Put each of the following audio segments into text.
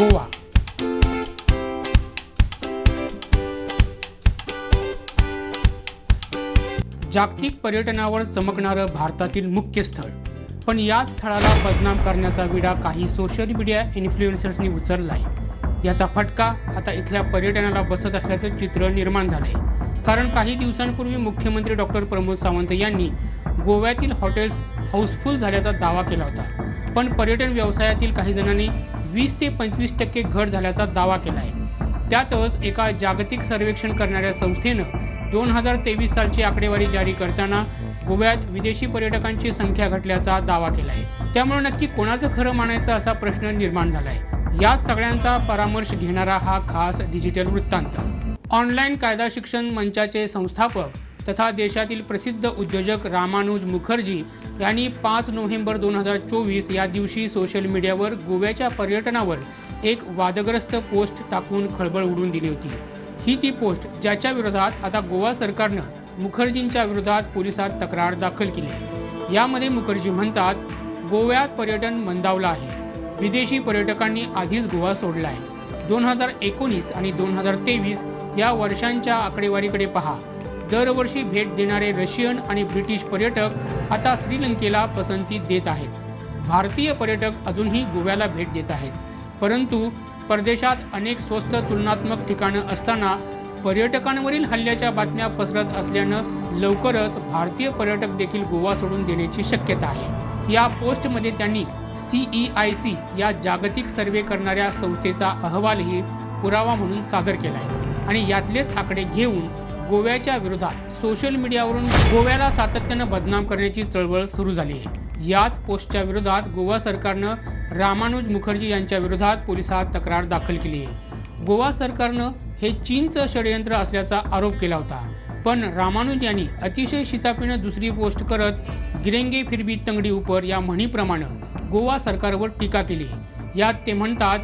गोवा. जागतिक पर्यटनावर चमकणारं भारतातील मुख्य स्थळ. पण या स्थळाला बदनाम करण्याचा विडा काही सोशल मीडिया इन्फ्लुएन्सर्सनी आहे याचा फटका आता इथल्या पर्यटनाला बसत असल्याचं चित्र निर्माण झालं आहे कारण काही दिवसांपूर्वी मुख्यमंत्री डॉक्टर प्रमोद सावंत यांनी गोव्यातील हॉटेल्स हाऊसफुल झाल्याचा दावा केला होता. पण पर्यटन व्यवसायातील काही जणांनी वीस ते पंचवीस टक्के घट झाल्याचा दावा केला आहे त्यातच एका जागतिक सर्वेक्षण करणाऱ्या संस्थेनं दोन हजार तेवीस सालची आकडेवारी जारी करताना गोव्यात विदेशी पर्यटकांची संख्या घटल्याचा दावा केला आहे त्यामुळे नक्की कोणाचं खरं मानायचं असा प्रश्न निर्माण झाला आहे या सगळ्यांचा परामर्श घेणारा हा खास डिजिटल वृत्तांत. ऑनलाईन कायदा शिक्षण मंचाचे संस्थापक तथा देशातील प्रसिद्ध उद्योजक रामानुज मुखर्जी यांनी पाच नोव्हेंबर दोन हजार चोवीस या दिवशी सोशल मीडियावर गोव्याच्या पर्यटनावर एक वादग्रस्त पोस्ट टाकून खळबळ उडून दिली होती. ही ती पोस्ट ज्याच्या विरोधात आता गोवा सरकारनं मुखर्जींच्या विरोधात पोलिसात तक्रार दाखल केली. यामध्ये मुखर्जी म्हणतात गोव्यात पर्यटन मंदावलं आहे. विदेशी पर्यटकांनी आधीच गोवा सोडला आहे दोन हजार एकोणीस आणि दोन हजार तेवीस या वर्षांच्या आकडेवारीकडे पहा. दरवर्षी भेट देणारे रशियन आणि ब्रिटिश पर्यटक आता श्रीलंकेला पसंती देत आहेत. भारतीय पर्यटक अजूनही गोव्याला भेट देत आहेत. परंतु परदेशात अनेक स्वस्त तुलनात्मक ठिकाणं असताना पर्यटकांवरील हल्ल्याच्या बातम्या पसरत असल्यानं लवकरच भारतीय पर्यटक देखील गोवा सोडून देण्याची शक्यता आहे. या पोस्टमध्ये त्यांनी सीई आय सी या जागतिक सर्वे करणाऱ्या संस्थेचा अहवालही पुरावा म्हणून सादर केला आहे आणि यातलेच आकडे घेऊन गोव्याच्या विरोधात सोशल मीडियावरून गोव्याला सातत्यानं बदनाम करण्याची चळवळ सुरू झाली आहे. याच पोस्टच्या विरोधात गोवा सरकारनं रामानुज मुखर्जी यांच्या विरोधात पोलिसात तक्रार दाखल केली आहे. गोवा सरकारनं हे चीनचं षडयंत्र असल्याचा आरोप केला होता. पण रामानुज यांनी अतिशय शितापीनं दुसरी पोस्ट करत गिरेंगे फिरबी तंगडी उपर या म्हणीप्रमाणे गोवा सरकारवर टीका केली. यात ते म्हणतात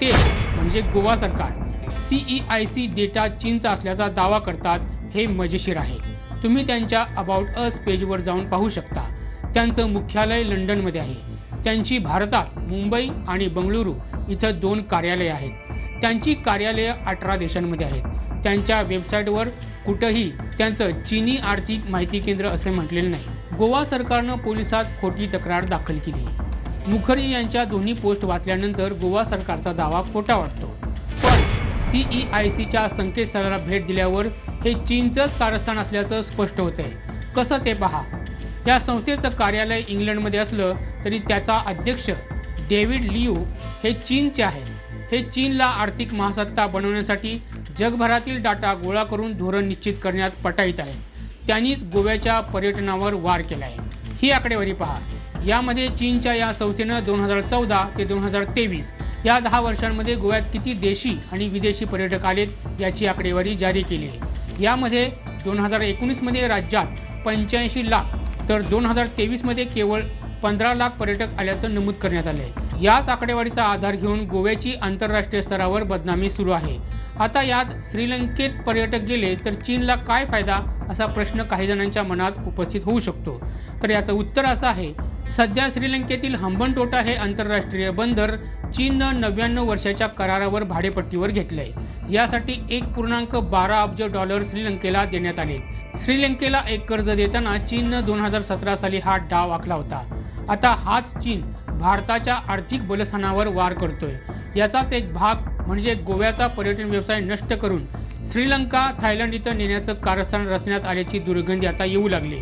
ते म्हणजे गोवा सरकार. सीई आय सी डेटा चीनचा असल्याचा दावा करतात हे मजेशीर आहे. तुम्ही त्यांच्या अबाउट अस पेजवर जाऊन पाहू शकता. त्यांचं मुख्यालय लंडनमध्ये आहे. त्यांची भारतात मुंबई आणि बंगळुरू इथं दोन कार्यालये आहेत. त्यांची कार्यालयं अठरा देशांमध्ये आहेत. त्यांच्या वेबसाईटवर कुठंही त्यांचं चीनी आर्थिक माहिती केंद्र असे म्हटलेलं नाही. गोवा सरकारनं पोलिसात खोटी तक्रार दाखल केली. मुखर्जी यांच्या दोन्ही पोस्ट वाचल्यानंतर गोवा सरकारचा दावा खोटा वाटतो. सीईआयसीच्या आय सीच्या संकेतस्थळाला भेट दिल्यावर हे चीनचंच कारस्थान असल्याचं स्पष्ट होतंय. कसं ते पहा? या संस्थेचं कार्यालय इंग्लंडमध्ये असलं तरी त्याचा अध्यक्ष डेव्हिड लियू हे चीनचे आहेत. हे चीनला आर्थिक महासत्ता बनवण्यासाठी जगभरातील डाटा गोळा करून धोरण निश्चित करण्यात पटाईत आहेत. त्यांनीच गोव्याच्या पर्यटनावर वार केला आहे ही आकडेवारी पहा. यामध्ये चीनच्या या संस्थेनं दोन हजार चौदा ते दोन हजार तेवीस या दहा वर्षांमध्ये गोव्यात किती देशी आणि विदेशी पर्यटक आलेत याची आकडेवारी जारी केली आहे. यामध्ये दोन हजार एकोणीसमध्ये राज्यात पंच्याऐंशी लाख तर दोन हजार तेवीसमध्ये केवळ पंधरा लाख पर्यटक आल्याचं नमूद करण्यात आलं आहे याच आकडेवारीचा आधार घेऊन गोव्याची आंतरराष्ट्रीय स्तरावर बदनामी सुरू आहे. आता यात श्रीलंकेत पर्यटक गेले तर चीनला काय फायदा असा प्रश्न काही जणांच्या मनात उपस्थित होऊ शकतो. तर याचं उत्तर असं आहे सध्या श्रीलंकेतील हंबनटोटा हे आंतरराष्ट्रीय बंदर चीननं नव्याण्णव वर्षाच्या करारावर भाडेपट्टीवर घेतलंय. यासाठी एक पूर्णांक बारा अब्ज डॉलर श्रीलंकेला देण्यात आले श्रीलंकेला एक कर्ज देताना चीननं दोन हजार सतरा साली हा डाव आखला होता. आता हाच चीन भारताच्या आर्थिक बलस्थानावर वार करतोय. याचाच एक भाग म्हणजे गोव्याचा पर्यटन व्यवसाय नष्ट करून श्रीलंका थायलंड इथं नेण्याचं कारस्थान रचण्यात आल्याची दुर्गंधी आता येऊ लागली.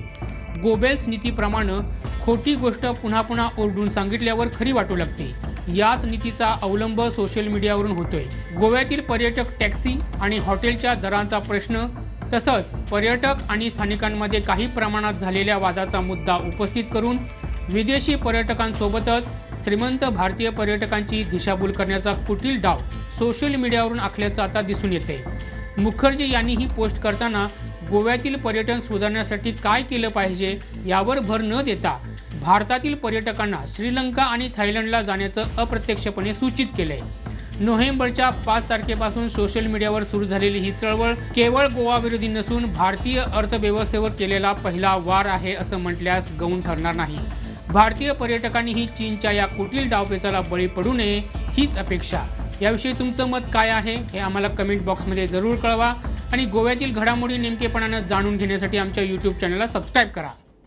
गोबेल्स नीतीप्रमाणे खोटी गोष्ट पुन्हा पुन्हा ओरडून सांगितल्यावर खरी वाटू लागते. याच नीतीचा अवलंब सोशल मीडियावरून होतोय. गोव्यातील पर्यटक टॅक्सी आणि हॉटेलच्या दरांचा प्रश्न तसंच पर्यटक आणि स्थानिकांमध्ये काही प्रमाणात झालेल्या वादाचा मुद्दा उपस्थित करून विदेशी पर्यटकांसोबतच श्रीमंत भारतीय पर्यटकांची दिशाभूल करण्याचा कुटील डाव सोशल मीडियावरून आखल्याचं आता दिसून येते मुखर्जी यांनी ही पोस्ट करताना गोव्यातील पर्यटन सुधारण्यासाठी काय केलं पाहिजे यावर भर न देता भारतातील पर्यटकांना श्रीलंका आणि थायलंडला जाण्याचं अप्रत्यक्षपणे सूचित केलंय. नोव्हेंबरच्या पाच तारखेपासून सोशल मीडियावर सुरू झालेली ही चळवळ केवळ गोवाविरोधी नसून भारतीय अर्थव्यवस्थेवर केलेला पहिला वार आहे असं म्हटल्यास गौण ठरणार नाही. भारतीय पर्यटकांनी ही चीनच्या या कुटील डावपेचाला बळी पडू नये हीच अपेक्षा. याविषयी तुमचं मत काय आहे हे आम्हाला कमेंट बॉक्समध्ये जरूर कळवा. आणि गोव्यातील घडामोडी नेमकेपणानं जाणून घेण्यासाठी आमच्या यूट्यूब चॅनलला सबस्क्राईब करा.